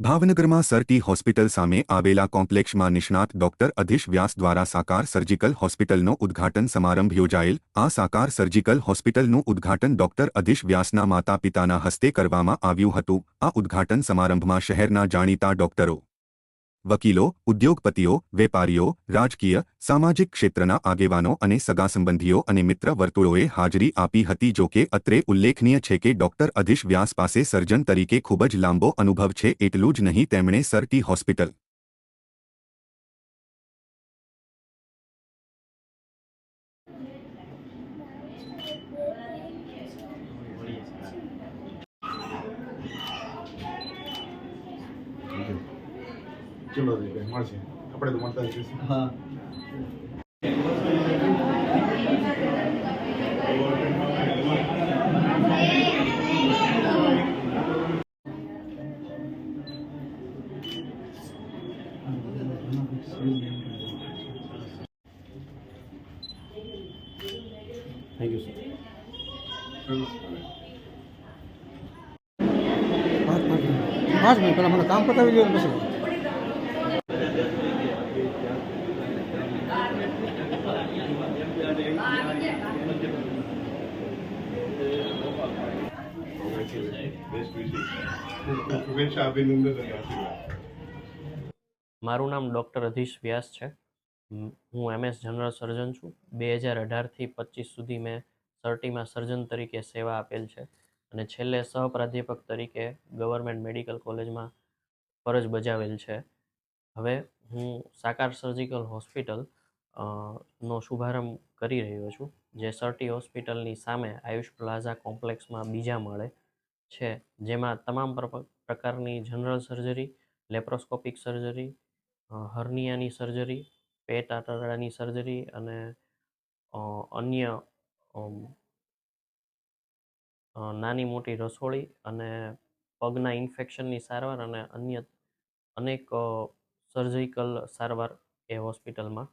ભાવનગરમાં Sir T hospital સામે આવેલા કોમ્પ્લેક્ષમાં નિષ્ણાત ડોક્ટર અધિશ વ્યાસ દ્વારા સાકાર સર્જિકલ હોસ્પિટલનો ઉદ્ઘાટન સમારંભ યોજાયેલ. આ સાકાર સર્જિકલ હોસ્પિટલનું ઉદ્ઘાટન ડોક્ટર અધીશ વ્યાસના માતા પિતાના હસ્તે કરવામાં આવ્યું હતું. આ ઉદ્ઘાટન સમારંભમાં શહેરના જાણીતા ડોક્ટરો વકીલો, ઉદ્યોગપતિઓ, વેપારીઓ, રાજકીય, સામાજિક ક્ષેત્રના આગેવાનો અને સગા સંબંધીઓ અને મિત્ર વર્તુળોએ હાજરી આપી હતી જો કે અત્રે ઉલ્લેખનીય છે કે ડોક્ટર અધિશ વ્યાસ પાસે સર્જન તરીકે ખૂબ જ લાંબો અનુભવ છે એટલું જ નહીં, તેમણે સરટી હોસ્પિટલ ચલો મળશે. આપણે તો મળતા જ હા. થેન્ક યુ સર પાંચ પાંચ મિનિટ પાંચ મિનિટ. પહેલાં મને કામ પતાવી જોઈએ પછી. મારું નામ ડૉક્ટર અધીશ વ્યાસ છે. હું એમએસ જનરલ સર્જન છું. બે હજાર અઢારથી પચીસ સુધી મેં સર્ટીમાં સર્જન તરીકે સેવા આપેલ છે અને છેલ્લે સહપ્રાધ્યાપક તરીકે ગવર્મેન્ટ મેડિકલ કોલેજમાં ફરજ બજાવેલ છે. હવે હું સાકાર સર્જિકલ હોસ્પિટલ નો શુભારંભ કરી રહ્યો છું, જે સર્ટી હોસ્પિટલની સામે આયુષ પ્લાઝા કોમ્પ્લેક્સમાં બીજા માળે છે, જેમાં તમામ પ્ર- પ્રકારની જનરલ સર્જરી, લેપ્રોસ્કોપિક સર્જરી હર્નિયાની સર્જરી, પેટ આંતરડાની સર્જરી અને અન્ય નાની મોટી રસોળી અને પગના ઇન્ફેક્શનની સારવાર અને અન્ય અનેક સર્જિકલ સારવાર એ હોસ્પિટલમાં